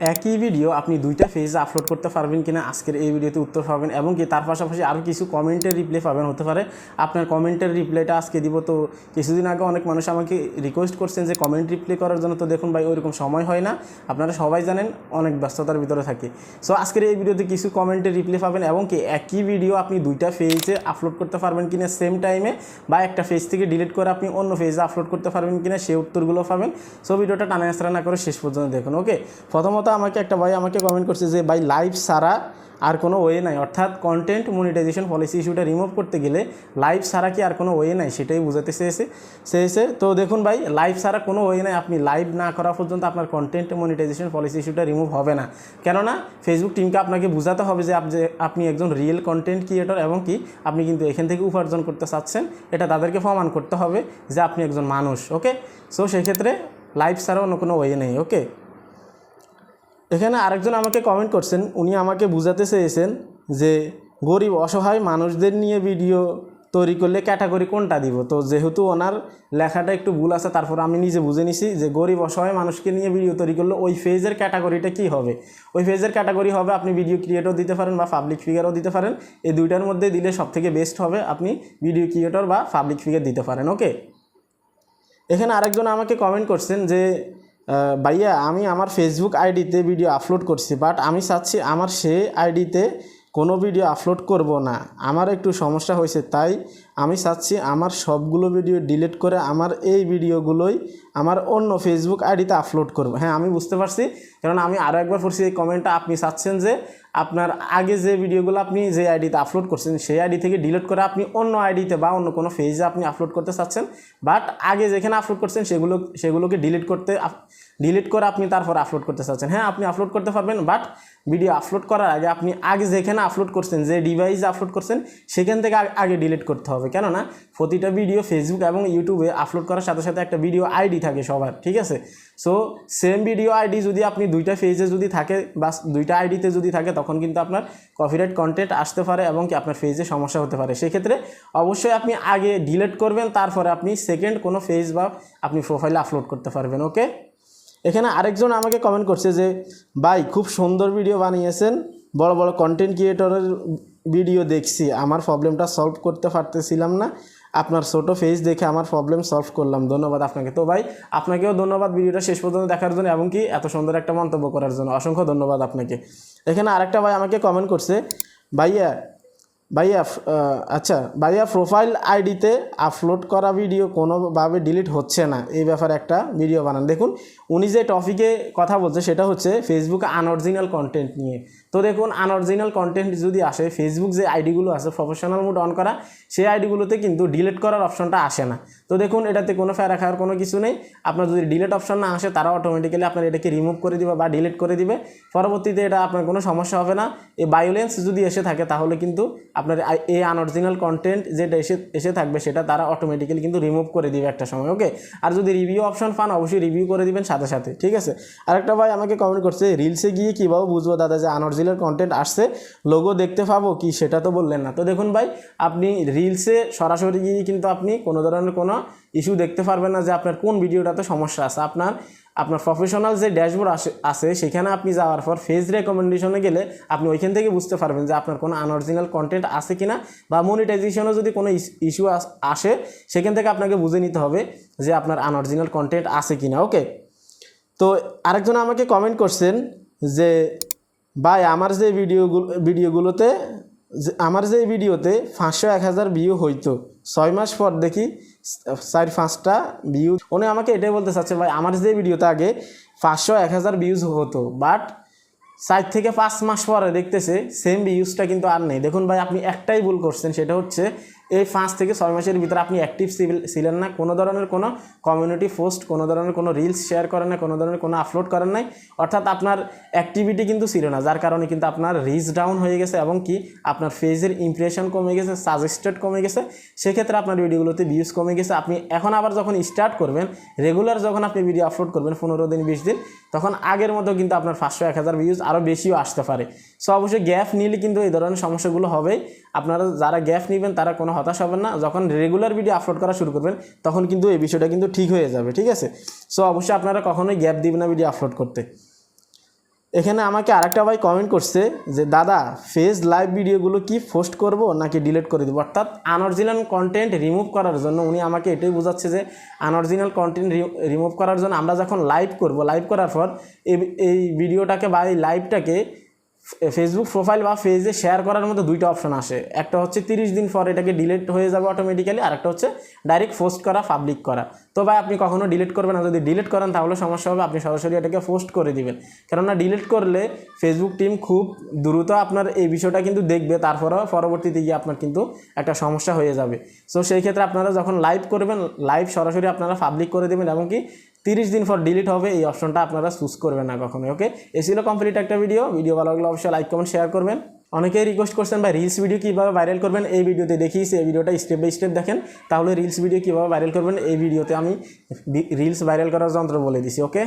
একই ভিডিও আপনি দুইটা ফেজে আপলোড করতে পারবেন কিনা, আজকের এই ভিডিওতে উত্তর পাবেন এবং কি তার পাশাপাশি আরও কিছু কমেন্টের রিপ্লাই পাবেন, হতে পারে আপনার কমেন্টের রিপ্লাইটা আজকে দিব। তো কিছুদিন আগে অনেক মানুষ আমাকে রিকোয়েস্ট করছেন যে কমেন্ট রিপ্লাই করার জন্য, তো দেখুন ভাই, ওইরকম সময় হয় না। আপনারা সবাই জানেন, অনেক ব্যস্ততার ভিতরে থাকি। সো আজকের এই ভিডিওতে কিছু কমেন্টের রিপ্লাই পাবেন এবং কি একই ভিডিও আপনি দুইটা ফেজে আপলোড করতে পারবেন কিনা সেম টাইমে বা একটা ফেজ থেকে ডিলিট করে আপনি অন্য ফেজে আপলোড করতে পারবেন কিনা সেই উত্তরগুলো পাবেন। সো ভিডিওটা টানা আসরা না করে শেষ পর্যন্ত দেখুন ওকে প্রথমত আমাকে একটা ভাই আমাকে কমেন্ট করছে যে, ভাই লাইভ ছাড়া আর কোনো ওয়ে নাই। অর্থাৎ কন্টেন্ট মনিটাইজেশন পলিসি ইস্যুটা রিমুভ করতে গেলে লাইভ ছাড়া কি আর কোনো ওয়ে নাই? সেটাই বোঝাতে চেয়েছে চেয়েছে। তো দেখুন ভাই লাইভ ছাড়া কোনো ওয়ে নাই। আপনি লাইভ না করা পর্যন্ত আপনার কন্টেন্ট মনিটাইজেশন পলিসি ইস্যুটা রিমুভ হবে না। কেননা ফেসবুক টিমকে আপনাকে বোঝাতে হবে যে, আপনি একজন রিয়েল কন্টেন্ট ক্রিয়েটর এবং কি আপনি কিন্তু এখান থেকে উপার্জন করতে চাচ্ছেন। এটা তাদেরকে প্রমাণ করতে হবে যে, আপনি একজন মানুষ ওকে সো সেক্ষেত্রে লাইভ ছাড়া অন্য কোনো ওয়ে নেই ওকে এখানে আরেকজন আমাকে কমেন্ট করছেন, উনি আমাকে বুঝাতে চেয়েছেন যে গরিব অসহায় মানুষদের নিয়ে ভিডিও তৈরি করলে ক্যাটাগরি কোনটা দিব? তো যেহেতু ওনার লেখাটা একটু ভুল আছে, তারপর আমি নিজে বুঝে নিছি যে গরিব অসহায় মানুষকে নিয়ে ভিডিও তৈরি করলে ওই ফেজের ক্যাটাগরিটা কী হবে? ওই ফেজের ক্যাটাগরি হবে আপনি ভিডিও ক্রিয়েটর দিতে পারেন বা পাবলিক ফিগারও দিতে পারেন। এই দুইটার মধ্যে দিলে সবথেকে বেস্ট হবে আপনি ভিডিও ক্রিয়েটর বা পাবলিক ফিগার দিতে পারেন ওকে এখানে আরেকজন আমাকে কমেন্ট করছেন যে ভাইয়া, আমি আমার ফেসবুক আইডিতে ভিডিও আপলোড করছি বাট আমি চাচ্ছি আমার সেই আইডিতে কোনো ভিডিও আপলোড করব না। আমার একটু সমস্যা হয়েছে, তাই আমি চাচ্ছি আমার সবগুলো ভিডিও ডিলিট করে আমার এই ভিডিওগুলোই আমার অন্য ফেসবুক আইডিতে আপলোড করব। হ্যাঁ আমি বুঝতে পারছি। কারণ আমি আরও একবার পড়ছি, এই কমেন্টটা আপনি চাচ্ছেন যে আপনার আগে যে ভিডিওগুলো আপনি যে আইডিতে আপলোড করছেন, সেই আইডি থেকে ডিলিট করে আপনি অন্য আইডিতে বা অন্য কোনো ফেজে আপনি আপলোড করতে চাচ্ছেন। বাট আগে যেখানে আপলোড করছেন, সেগুলো, সেগুলোকে ডিলিট করতে ডিলিট করে আপনি তারপর আপলোড করতে চাচ্ছেন। হ্যাঁ আপনি আপলোড করতে পারবেন বাট ভিডিও আপলোড করার আগে আপনি আগে যেখানে আপলোড করছেন, যে ডিভাইসে আপলোড করছেন, সেখান থেকে আগে- ডিলিট করতে হবে। কেননা প্রতিটা ভিডিও ফেসবুক এবং ইউটিউবে আপলোড করার সাথে সাথে একটা ভিডিও আইডি থাকে সবার, ঠিক আছে? সো সেম ভিডিও আইডি যদি আপনি দুইটা পেজে যদি থাকে বা দুইটা আইডিতে যদি থাকে, তখন কিন্তু আপনার কপিরাইট কন্টেন্ট আসতে পারে এবং কি আপনার পেজে সমস্যা হতে পারে। সেক্ষেত্রে অবশ্যই আপনি আগে ডিলিট করবেন, তারপরে আপনি সেকেন্ড কোনো পেজ বা আপনি প্রোফাইলে আপলোড করতে পারবেন ওকে এখানে আরেকজন আমাকে কমেন্ট করছে যে, ভাই, খুব সুন্দর ভিডিও বানিয়েছেন। বড় বড় কন্টেন্ট ক্রিয়েটরের ভিডিও দেখছি, আমার প্রবলেমটা সলভ করতে পারতেছিলাম না। আপনার ছোটো ফেস দেখে আমার প্রবলেম সলভ করলাম। ধন্যবাদ আপনাকে। তো ভাই, আপনাকেও ধন্যবাদ ভিডিওটা শেষ পর্যন্ত দেখার জন্য এবং কি এত সুন্দর একটা মন্তব্য করার জন্য। অসংখ্য ধন্যবাদ আপনাকে। এখানে আরেকটা ভাই আমাকে কমেন্ট করছে, ভাইয়া ভাইয়া আচ্ছা ভাইয়া প্রোফাইল আইডিতে আপলোড করা ভিডিও কোনোভাবে ডিলিট হচ্ছে না। এই ব্যাপারে একটা ভিডিও বানান। দেখুন, উনি যে টপিকে কথা বলছে সেটা হচ্ছে ফেসবুকে আনঅরিজিনাল কন্টেন্ট নিয়ে। তো দেখুন আনঅরিজিনাল কন্টেন্ট যদি আসে ফেসবুক যে আইডিগুলো আছে প্রফেশনাল মোড অন করা, সেই আইডিগুলোতে কিন্তু ডিলিট করার অপশনটা আসে না। তো দেখুন, এটাতে কোনো ফেরা খাওয়ার কোনো কিছু নেই। আপনার যদি ডিলেট অপশন না আসে তারা অটোমেটিক্যালি আপনার এটাকে রিমুভ করে দিবে বা ডিলিট করে দিবে। পরবর্তীতে এটা আপনার কোনো সমস্যা হবে না। এই বায়োলেন্স যদি এসে থাকে, তাহলে কিন্তু আপনার এই আনঅরিজিনাল কন্টেন্ট যেটা এসে এসে থাকবে, সেটা তারা অটোমেটিক্যালি কিন্তু রিমুভ করে দিবে একটা সময় ওকে আর যদি রিভিউ অপশন পান, অবশ্যই রিভিউ করে দিবেন সাথে সাথে, ঠিক আছে? আরেকটা ভাই আমাকে কমেন্ট করছে রিলসে গিয়ে কীভাবে বুঝব দাদা যে আনঅরিজিনাল কন্টেন্ট আসছে লোগো দেখতে পাবো কি সেটা তো বললেন না। তো দেখুন ভাই, আপনি রিলসে সরাসরি গিয়ে কিন্তু আপনি কোনো ধরনের কোনো ইস্যু দেখতে পারবেন না যে আপনার কোন ভিডিওটাতে সমস্যা আছে। আপনার আপনার প্রফেশনাল যে ড্যাশবোর্ড আসে, আছে, সেখানে আপনি যাওয়ার পর ফেজ রেকমেন্ডেশনে গেলে আপনি ওইখান থেকে বুঝতে পারবেন যে আপনার কোনো আনঅরিজিনাল কন্টেন্ট আছে কিনা বা মনিটাইজেশনও যদি কোনো ইস্যু আসে সেখান থেকে আপনাকে বুঝে নিতে হবে যে আপনার আনঅরিজিনাল কন্টেন্ট আছে কিনা ওকে তো আরেকজন আমাকে কমেন্ট করছেন যে, ভাই, আমার যে ভিডিওগুলো ভিডিওগুলোতে আমার যে ভিডিওতে পাঁচশো এক হাজার ভিউ হইতো, ছয় মাস পর দেখি চার, পাঁচটা ভিউ উনি আমাকে এটাই বলতে চাচ্ছে, ভাই, আমার যে ভিডিওতে আগে পাঁচশো এক হাজার ভিউজ হতো বাট চার থেকে পাঁচ মাস পরে দেখতেছে সেম ভিউজটা কিন্তু আর নেই। দেখুন ভাই, আপনি একটাই ভুল করছেন, সেটা হচ্ছে এই পাঁচ থেকে ছয় মাসের ভিতরে আপনি অ্যাক্টিভ ছিলেন না, কোনো ধরনের কোনো কমিউনিটি পোস্ট কোনো ধরনের কোনো রিলস শেয়ার করেন না কোনো ধরনের কোনো আপলোড করেন নাই, অর্থাৎ আপনার অ্যাক্টিভিটি কিন্তু ছিল না, যার কারণে কিন্তু আপনার রিচ ডাউন হয়ে গেছে এবং কি আপনার ফেজের ইমপ্রেশন কমে গেছে সাজেস্টেড কমে গেছে, সেক্ষেত্রে আপনার ভিডিওগুলোতে ভিউজ কমে গেছে। আপনি এখন আবার যখন স্টার্ট করবেন রেগুলার যখন আপনি ভিডিও আপলোড করবেন, পনেরো দিন, বিশ দিন, তখন আগের মতো কিন্তু আপনার পাঁচশো, এক হাজার ভিউজ আরও বেশিও আসতে পারে। সো অবশ্যই গ্যাপ নিলে কিন্তু এই ধরনের সমস্যাগুলো হবেই। আপনারা যারা গ্যাপ নেবেন, তারা কোনো হতাশ হবেন না। যখন রেগুলার ভিডিও আপলোড করা শুরু করবেন, তখন কিন্তু এই বিষয়টা কিন্তু ঠিক হয়ে যাবে, ঠিক আছে? সো অবশ্যই আপনারা কখনোই গ্যাপ দিবেন না ভিডিও আপলোড করতে। এখানে আমাকে আরেকটা ভাই কমেন্ট করছে যে, দাদা ফেস লাইভ ভিডিওগুলো কি পোস্ট করব নাকি ডিলিট করে দেবো? অর্থাৎ আনঅরিজিনাল কন্টেন্ট রিমুভ করার জন্য উনি আমাকে এটাই বোঝাচ্ছে যে আনঅরিজিনাল কন্টেন্ট রিমুভ করার জন্য আমরা যখন লাইভ করব লাইভ করার পর এই ভিডিওটাকে বা এই লাইভটাকে ফেসবুক প্রোফাইল বা পেজে শেয়ার করার মতো দুইটা অপশন আসে। একটা হচ্ছে তিরিশ দিন পর এটাকে ডিলিট হয়ে যাবে অটোমেটিক্যালি আর একটা হচ্ছে ডাইরেক্ট পোস্ট করা পাবলিক করা। তো ভাই, আপনি কখনো ডিলিট করবেন না। যদি ডিলিট করেন, তাহলে সমস্যা হবে, আপনি সরাসরি এটাকে পোস্ট করে দিবেন। কেননা ডিলিট করলে ফেসবুক টিম খুব দ্রুত আপনার এই বিষয়টা কিন্তু দেখবে, তারপরেও পরবর্তীতে গিয়ে আপনার কিন্তু একটা সমস্যা হয়ে যাবে। সো সেই ক্ষেত্রে আপনারা যখন লাইভ করবেন লাইভ সরাসরি আপনারা পাবলিক করে দেবেন এমনকি তিরিশ দিন পর ডিলিট হবে, এই অপশনটা আপনারা চুজ করবেন না কখনোই ওকে এ ছিল কমপ্লিট একটা ভিডিও ভিডিও ভালো লাগলে অবশ্যই লাইক কমেন্ট শেয়ার করবেন। অনেকেই রিকোয়েস্ট করছেন, ভাই রিলস ভিডিও কীভাবে ভাইরাল করবেন? এই ভিডিওতে দেখিয়েছি এই ভিডিওটা স্টেপ বাই স্টেপ দেখেন। তাহলে রিলস ভিডিও কীভাবে ভাইরাল করবেন? এই ভিডিওতে আমি রিলস ভাইরাল করার যন্ত্র বলে দিছি ওকে